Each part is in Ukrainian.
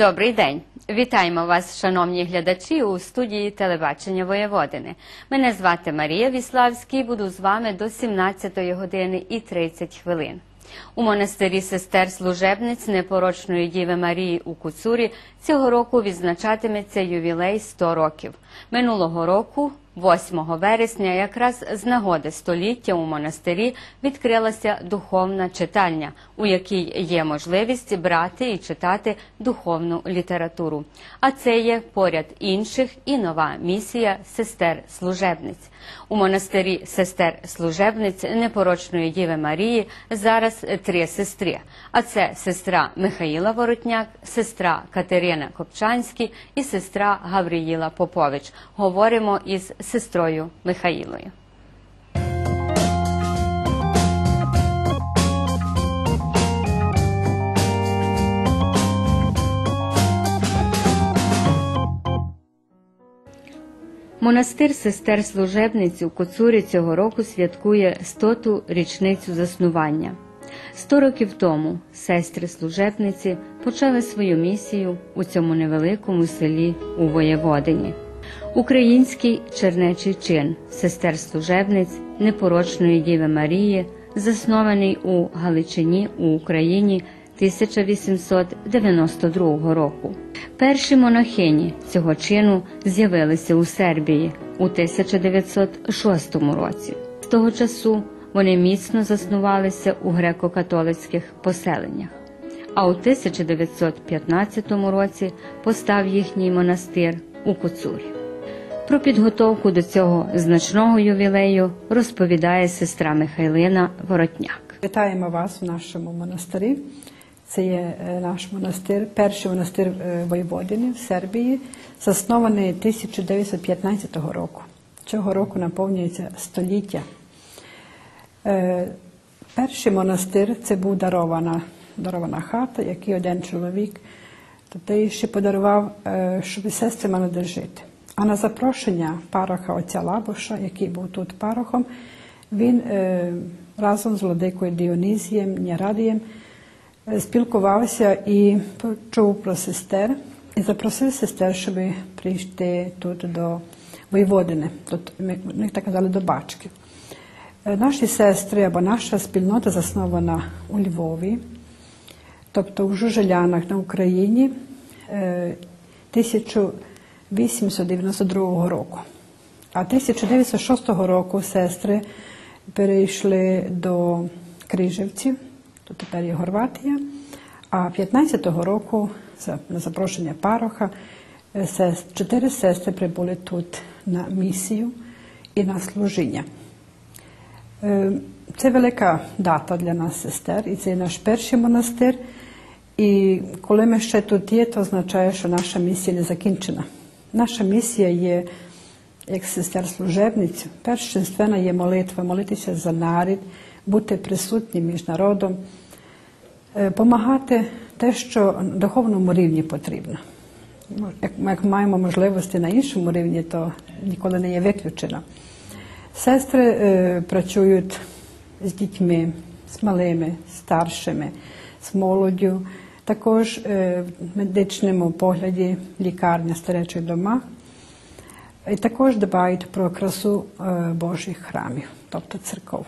Добрий день. Вітаємо вас, шановні глядачі, у студії телебачення Воєводини. Мене звати Марія Віславський. Буду з вами до 17 години і 30 хвилин. У монастирі сестер служебниць непорочної Діви Марії у Куцурі цього року відзначатиметься ювілей 100 років. Минулого року, 8 вересня, якраз з нагоди століття у монастирі відкрилася духовна читальня, у якій є можливість брати і читати духовну літературу. А це є поряд інших і нова місія сестер служебниць. У монастирі сестер служебниць непорочної Діви Марії зараз три сестри. А це сестра Михаїла Воротняк, сестра Катерина Копчанський і сестра Гавріїла Попович. Говоримо із сестрою Михаїлою. Монастир сестер служебниць у Коцурі цього року святкує 100-ту річницю заснування. Сто років тому сестри служебниці почали свою місію у цьому невеликому селі у Воєводині. Український чернечий чин сестер служебниць непорочної Діви Марії, заснований у Галичині у Україні 1892 року. Перші монахині цього чину з'явилися у Сербії у 1906 році. З того часу вони міцно заснувалися у греко-католицьких поселеннях. А у 1915 році постав їхній монастир у Коцурі. Про підготовку до цього значного ювілею розповідає сестра Михайлина Воротняк. Вітаємо вас в нашому монастирі. Це є е, наш монастир, перший монастир е, Воєводини в Сербії, заснований 1915 року. Цього року наповнюється століття. Е, Перший монастир це був дарована, дарована хата, який один чоловік тоді ще подарував, щоб сестри мали де жити. А на запрошення пароха отця Лабуша, який був тут парохом, він разом з владикою Діонізієм Нярадієм спілкувався і почув про сестер і запросив сестер, щоб прийти тут до Воєводини, тут ми, так казали до бачки. Е, Наші сестри або наша спільнота заснована у Львові, тобто у Жужелянах на Україні е, 1892 року. А 1906 року сестри перейшли до Крижівців, то тепер є Горватія. А 15-го року, на запрошення пароха, е, чотири сестри прибули тут на місію і на служіння. Е, Це велика дата для нас, сестер, і це наш перший монастир. І коли ми ще тут є, то означає, що наша місія не закінчена. Наша місія є, як сестер служебниць, першинственна є молитва, молитися за нарід, бути присутнім між народом, допомагати те, що на духовному рівні потрібно. Як, як маємо можливості на іншому рівні, то ніколи не є виключено. Сестри е, працюють з дітьми, з малими, старшими, з молоддю. Також е, в медичному погляді лікарня старечих домах. І також дбають про красу е, Божих храмів, тобто церков.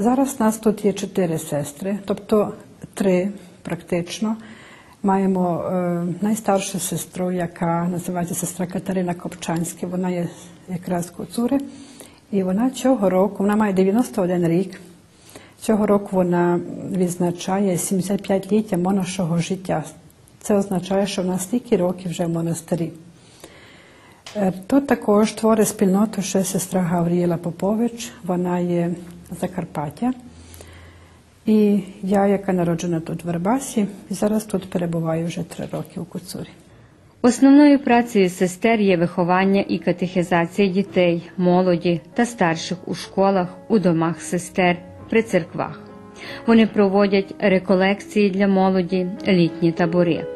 Зараз нас тут є чотири сестри, тобто три практично. Маємо е, найстаршу сестру, яка називається сестра Катерина Копчанська. Вона є якраз з Коцури. І вона цього року, вона має 91 рік. Цього року вона відзначає 75-ліття монашого життя. Це означає, що вона стільки років вже в монастирі. Е, Тут також творить спільноту ще сестра Гавріїла Попович, вона є Закарпаття. І я, яка народжена тут в Вербасі, і зараз тут перебуваю вже три роки у Куцурі. Основною працею сестер є виховання і катехізація дітей, молоді та старших у школах, у домах сестер, при церквах. Вони проводять реколекції для молоді, літні табори.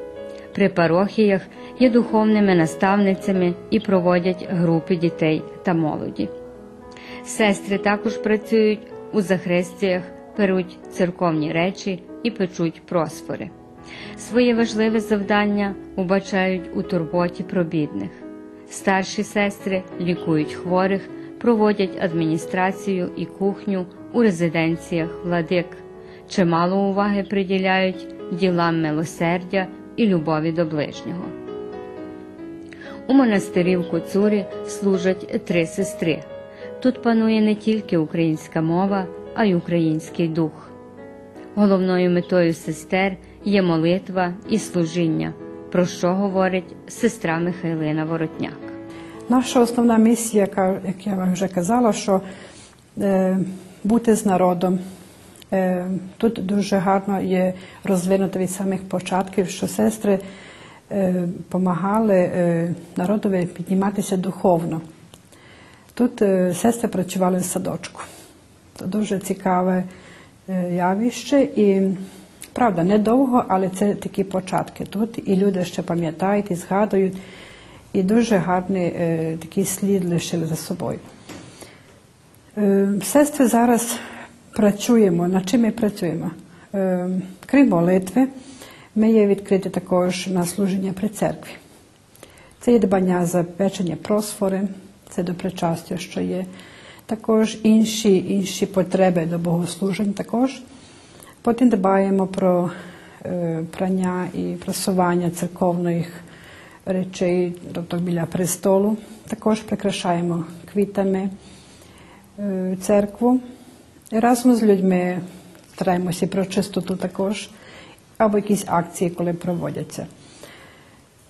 При парохіях є духовними наставницями і проводять групи дітей та молоді. Сестри також працюють у захрестіях, перуть церковні речі і печуть просфори. Своє важливе завдання убачають у турботі про бідних. Старші сестри лікують хворих, проводять адміністрацію і кухню у резиденціях владик. Чимало уваги приділяють ділам милосердя і любові до ближнього. У монастирі в Коцурі служать три сестри. Тут панує не тільки українська мова, а й український дух. Головною метою сестер є молитва і служіння, про що говорить сестра Михайлина Воротняк. Наша основна місія, як я вам вже казала, що е, бути з народом. Е, тут дуже гарно є розвинуто від самих початків, що сестри допомагали е, народові підніматися духовно. Тут сестри працювали в садочку. Це дуже цікаве явище і правда, недовго, але це такі початки тут. І люди ще пам'ятають і згадують, і дуже гарний такий слід лишили за собою. Сестри зараз працюємо. Над чим ми працюємо? Крім молитви, ми є відкриті також на служення при церкві. Це є дбання за печення просфори, це до причастя, що є. Також інші, інші потреби до богослужень також. Потім дбаємо про е, прання і просування церковних речей, тобто біля престолу. Також прикрашаємо квітами е, церкву. І разом з людьми стараємося про чистоту також, або якісь акції, коли проводяться.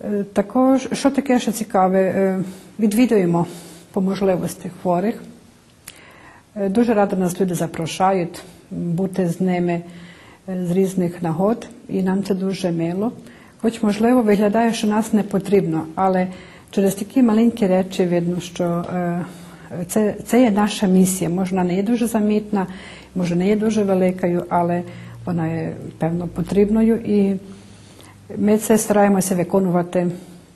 Е, Також, що таке ще цікаве, відвідуємо по можливості хворих. Е, Дуже радо нас люди запрошають бути з ними е, з різних нагод, і нам це дуже мило. Хоч, можливо, виглядає, що нас не потрібно, але через такі маленькі речі видно, що е, це, це є наша місія. Може, вона не є дуже замітна, може, не є дуже великою, але вона є певно потрібною, і ми це стараємося виконувати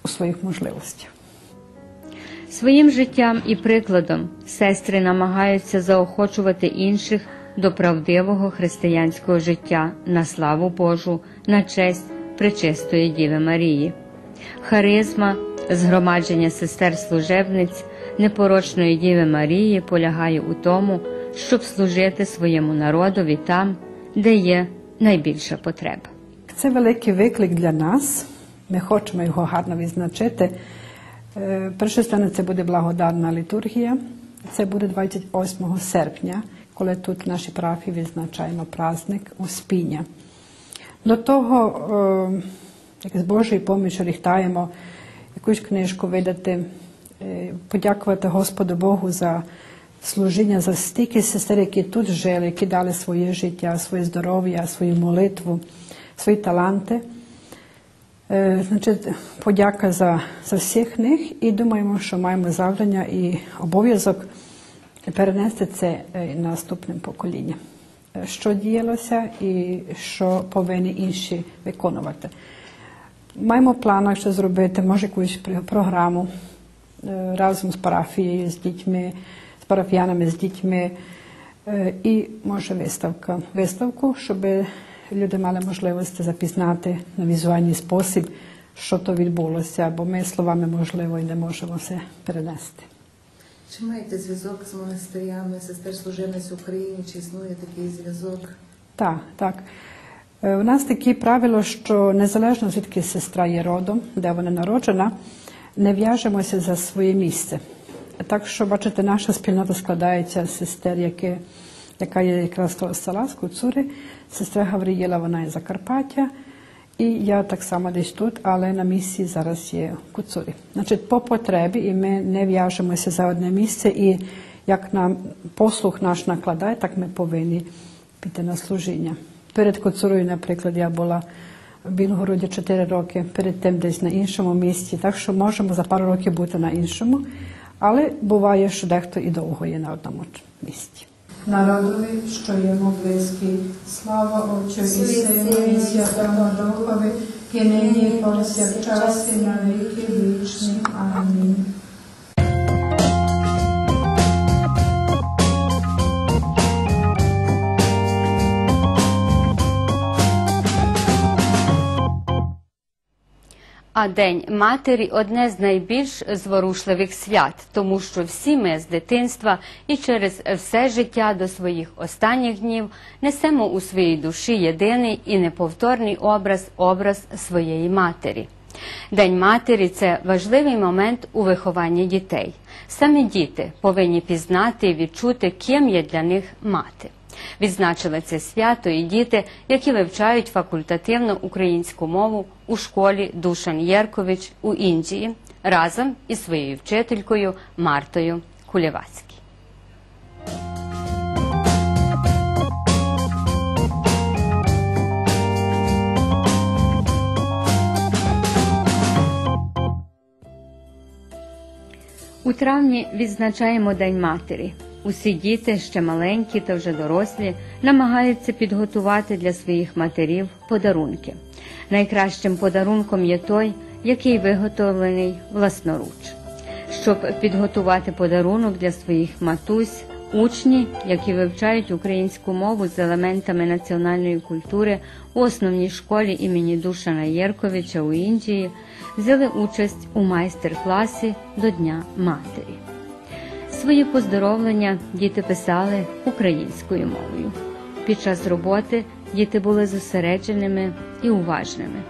у своїх можливостях. Своїм життям і прикладом сестри намагаються заохочувати інших до правдивого християнського життя на славу Божу, на честь Пречистої Діви Марії. Харизма, згромадження сестер служебниць непорочної Діви Марії полягає у тому, щоб служити своєму народові там, де є найбільша потреба. Це великий виклик для нас. Ми хочемо його гарно відзначити. Е, Перша це буде благодатна літургія. Це буде 28 серпня, коли тут в нашій парафії відзначаємо праздник Успіння. До того, е, як з Божої помічі ріхтаємо якусь книжку видати, е, подякувати Господу Богу за служіння, за стільки сестер, які тут жили, які дали своє життя, своє здоров'я, свою молитву, свої таланти. Е, Значить, подяка за, за всіх них і думаємо, що маємо завдання і обов'язок перенести це е, наступним поколінням. Е, Що діялося і що повинні інші виконувати. Маємо в планах що зробити, може якусь програму разом з парафією, з дітьми, з парафіянами, з дітьми. І може виставка. Виставку, щоб люди мали можливість запізнати на візуальний спосіб, що то відбулося, бо ми словами можливо і не можемо все перенести. Чи маєте зв'язок з монастирями сестер служебниць України? Чи існує такий зв'язок? Так, так. Е, У нас таке правило, що незалежно звідки сестра є родом, де вона народжена, не в'яжемося за своє місце. Так що, бачите, наша спільнота складається з сестер, які, яка є якраз села, з Куцури. Сестра Гаврієла, вона є з Закарпаття, і я так само десь тут, але на місці зараз є в Куцурі. Значить, по потребі, і ми не в'яжемося за одне місце, і як нам послух наш накладає, так ми повинні піти на служіння. Перед Коцурою, наприклад, я була в Білгороді 4 роки, перед тим десь на іншому місці, так що можемо за пару років бути на іншому, але буває, що дехто і довго є на одному місці. Народові, що йому близький, слава Отчу і Сину і Святому Духові, і нині і повсякчас і на віки вічні. Амінь. А День матері одне з найбільш зворушливих свят, тому що всі ми з дитинства і через все життя до своїх останніх днів несемо у своїй душі єдиний і неповторний образ образ своєї матері. День матері це важливий момент у вихованні дітей. Саме діти повинні пізнати і відчути, ким є для них мати. Відзначили це свято і діти, які вивчають факультативно українську мову у школі Душан Єркович у Індії разом із своєю вчителькою Мартою Кулєвацькій. У травні відзначаємо День матері. Усі діти, ще маленькі та вже дорослі, намагаються підготувати для своїх матерів подарунки. Найкращим подарунком є той, який виготовлений власноруч. Щоб підготувати подарунок для своїх матусь, учні, які вивчають українську мову з елементами національної культури у основній школі імені Душана Єрковича у Індії, взяли участь у майстер-класі до Дня матері. Свої поздоровлення діти писали українською мовою. Під час роботи діти були зосередженими і уважними.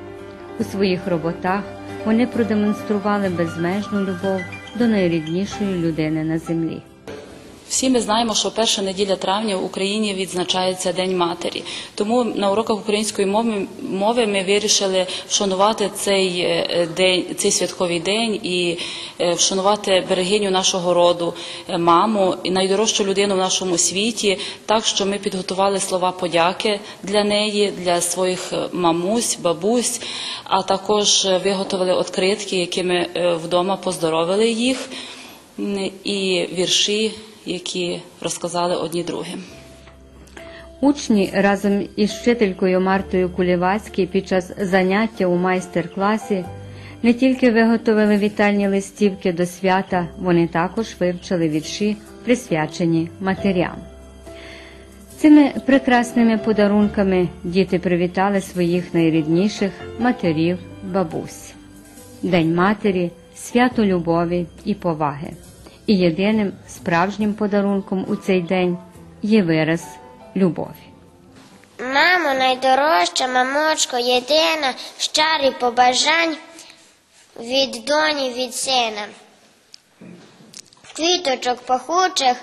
У своїх роботах вони продемонстрували безмежну любов до найріднішої людини на землі. Всі ми знаємо, що перша неділя травня в Україні відзначається День матері. Тому на уроках української мови, ми вирішили вшанувати цей е, день, цей святковий день і е, вшанувати берегиню нашого роду, е, маму і найдорожчу людину в нашому світі. Так що ми підготували слова подяки для неї, для своїх мамусь, бабусь, а також виготовили відкритки, якими вдома поздоровили їх, і вірші які розказали одні другим. Учні разом із вчителькою Мартою Кулєвацькій під час заняття у майстер-класі не тільки виготовили вітальні листівки до свята, вони також вивчили вірші, присвячені матерям. Цими прекрасними подарунками діти привітали своїх найрідніших матерів, бабусь. День матері свято любові і поваги. І єдиним справжнім подарунком у цей день є вираз любові. Мамо, найдорожча, мамочко, єдина, щарі побажань від доні, від сина. Квіточок пахучих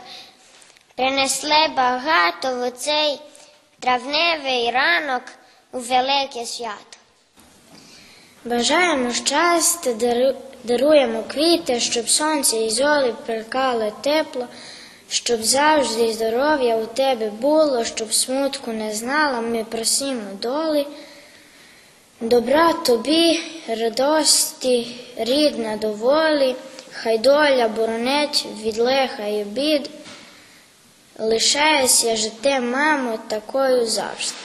принесли багато в цей травневий ранок у велике свято. Бажаємо щастя, даруємо квіти, щоб сонце і золі плекали тепло, щоб завжди здоров'я у тебе було, щоб смутку не знала, ми просимо долі. Добра тобі, радості, рідна доволі, хай доля боронить від лиха і бід. Лишайся же ти, мамо, такою завжди.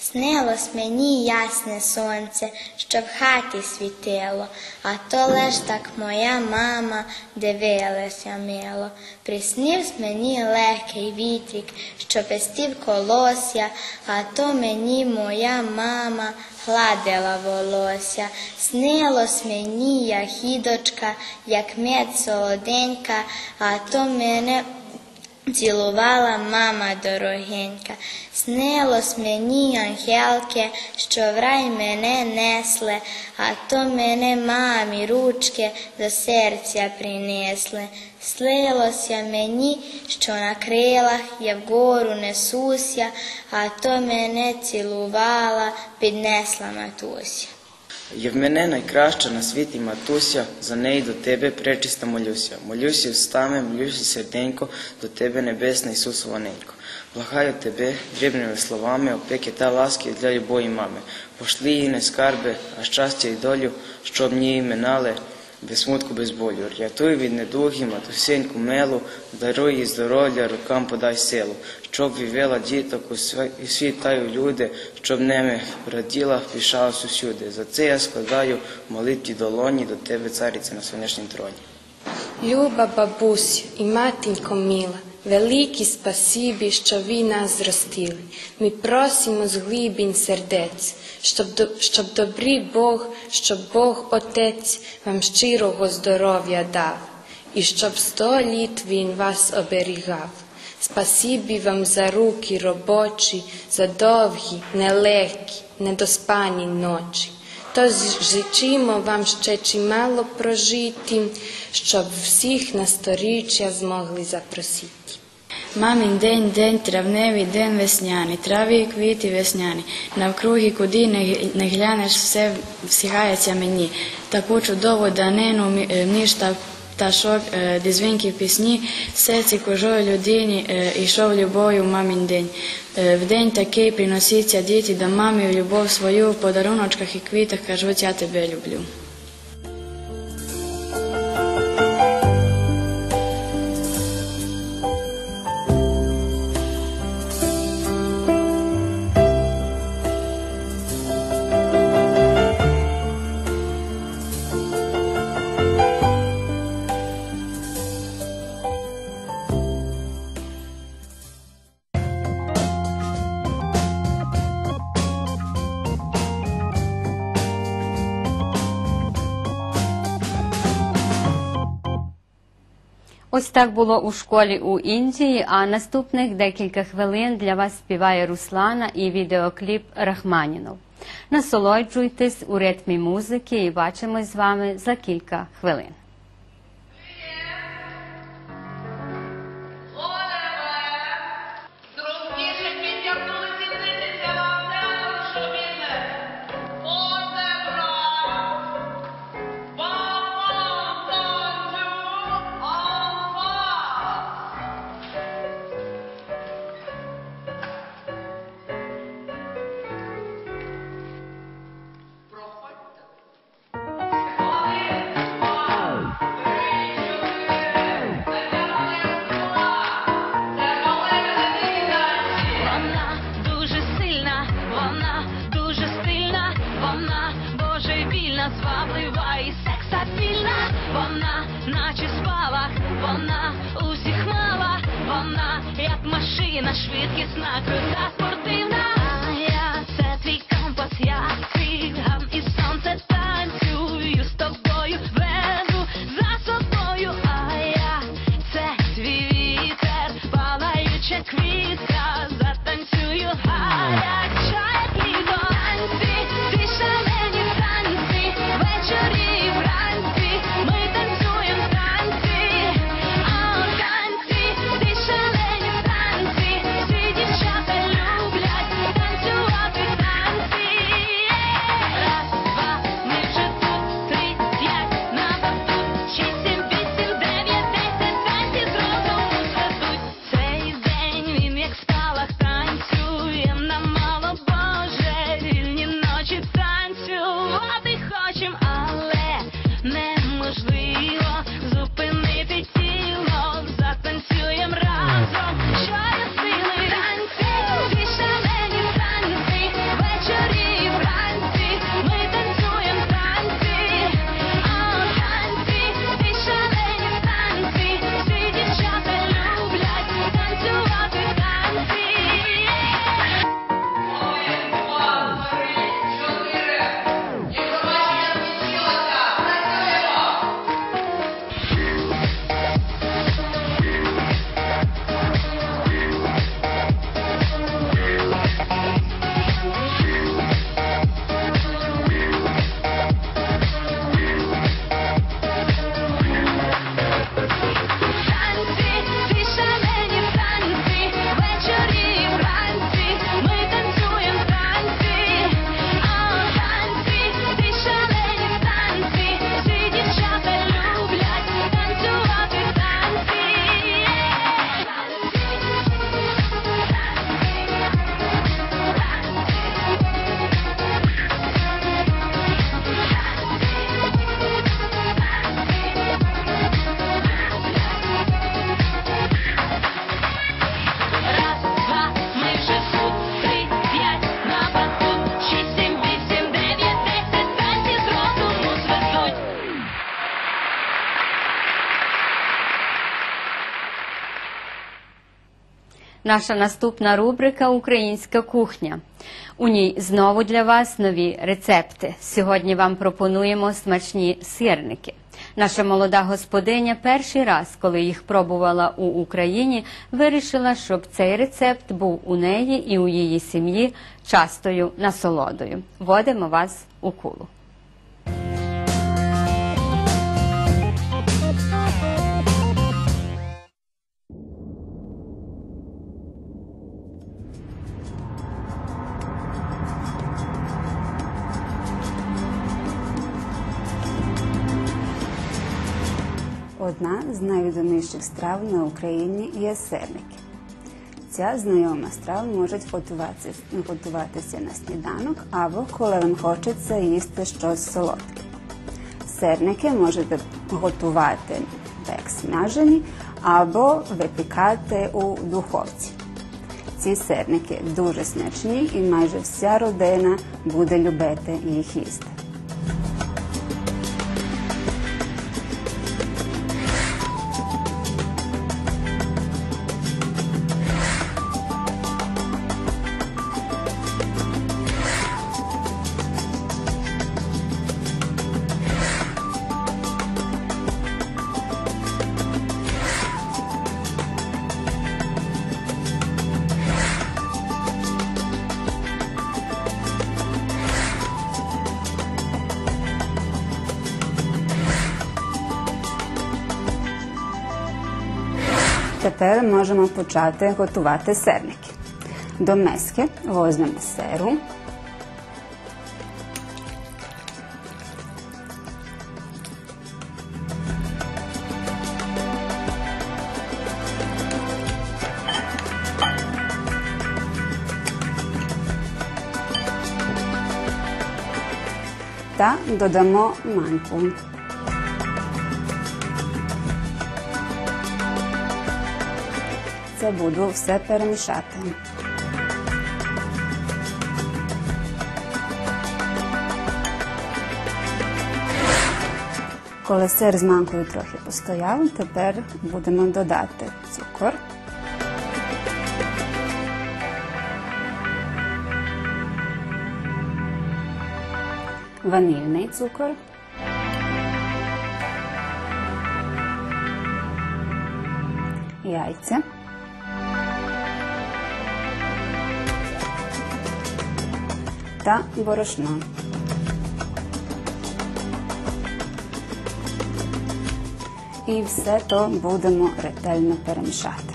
Снилось мені ясне сонце, що в хаті світило, а то лиш так моя мама дивилася мило. Приснився мені легкий вітрик, що пестив колосся, а то мені моя мама гладила волосся. Снилось мені яхідочка, як мед солоденька, а то мене Цілувала мама дорогенька, снилось мені ангелки, що в рай мене несли, а то мене мамі ручки до серця принесли. Слилося мені, що на крилах я вгору несуся, а то мене цілувала, піднесла матуся. Є в мене найкраща на світі матуся, за неї до тебе пречиста молюся. Молюся встами, молюся серденько, до тебе небесна Ісусова ненько. Благаю тебе дрібними словами, опеки та ласки для любої мами. Пошли їй не скарби, а щастя і долю, щоб ні минали, без смутку, без болю. Рятуй від недуги, матусеньку мелу, даруй їй здоров'я, рукам подай силу, щоб вивела діток у сві- у світ та й у люди, щоб ними раділа, пішалась усюди. За це я складаю молитві долоні до тебе, цариця на сонячній троні. Люба бабусю і матінко мила, великі спасибі, що ви нас зростили. Ми просимо з глибінь сердець, щоб, щоб добрий Бог, щоб Бог Отець вам щирого здоров'я дав, і щоб сто літ Він вас оберігав. Спасибі вам за руки робочі, за довгі, нелегкі, недоспані ночі. Тож жичимо вам ще чимало прожити, щоб всіх на сторіччя змогли запросити. Мамин день, день травневий, день весняний, трави і квіти весняні. Навкруги, куди не, глянеш, все всігається мені. Таку чудову данину мі- між та пташок, е, де дзвінки пісні, серці кожої людині йшов любов'ю мамин день. Е, В день такий приносяться діти до мами любов свою, в подаруночках і квітах кажуть, я тебе люблю. Так було у школі у Індії. А наступних декілька хвилин для вас співає Руслана і відеокліп Рахманінов. Насолоджуйтесь у ритмі музики і бачимось з вами за кілька хвилин. Машина, швидкісна, крута, спортивна. А я це твій компас, я Наша наступна рубрика Українська кухня. У ній знову для вас нові рецепти. Сьогодні вам пропонуємо смачні сирники. Наша молода господиня перший раз, коли їх пробувала у Україні, вирішила, щоб цей рецепт був у неї і у її сім'ї частою насолодою. Водимо вас у кулу. Одна з найвідоміших страв на Україні є сирники. Ця знайома страва може готуватися, на сніданок або коли вам хочеться їсти щось солодке. Сирники можете готувати як смажені або випікати у духовці. Ці сирники дуже смачні і майже вся родина буде любити їх їсти. Тепер можемо почати готувати сирники. До миски візьмемо сиру. Та додамо манку. Це буду все перемішати. Коли сир з манкою трохи постояв, тепер будемо додати цукор. Ванільний цукор. Яйця. Та борошно. І все то будемо ретельно перемішати.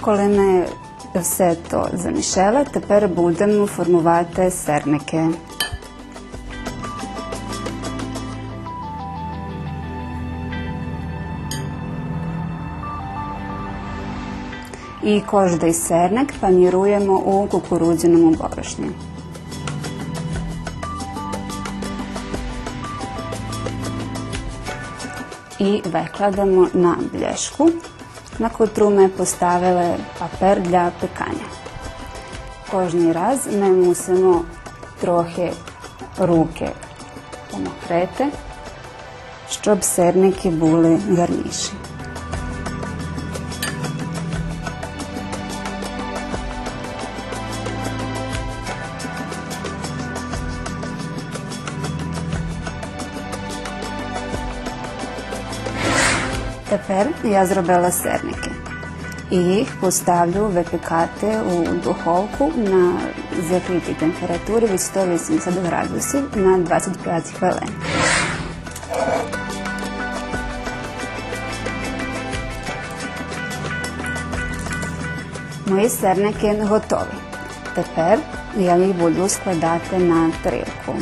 Коли ми все то замішали, тепер будемо формувати сирники. І кожний сирник паніруємо у кукурудзяному борошні. І викладемо на бляшку, на котру ми поставили папер для пекання. Кожний раз ми мусимо трохи руки помокрити, щоб сирники були гарніші. Я зробила сирники. І їх поставлю випікати у духовку на закритій температурі від 180 градусів на 25 хвилин. Мої сирники готові. Тепер я їх буду складати на тарілку.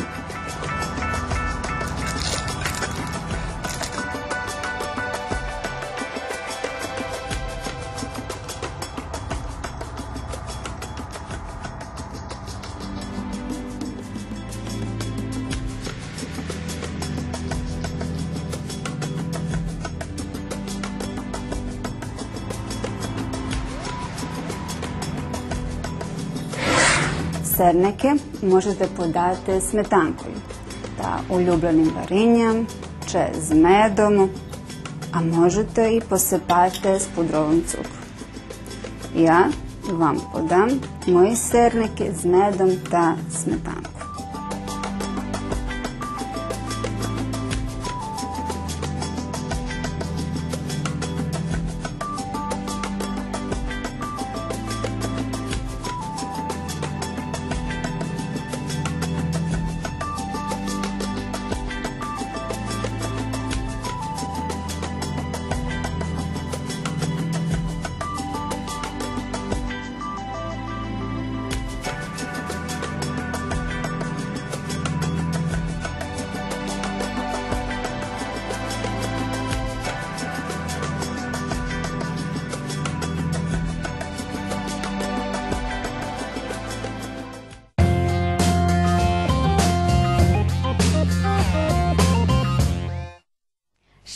Сирники можете подати сметанкою та улюбленим варенням чи з медом, а можете і посипати з пудровим цукром. Я вам подам мої сирники з медом та сметанкою.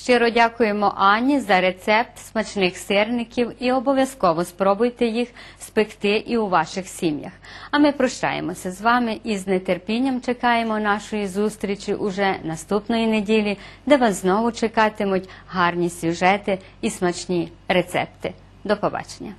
Щиро дякуємо Анні за рецепт смачних сирників і обов'язково спробуйте їх спекти і у ваших сім'ях. А ми прощаємося з вами і з нетерпінням чекаємо нашої зустрічі уже наступної неділі, де вас знову чекатимуть гарні сюжети і смачні рецепти. До побачення.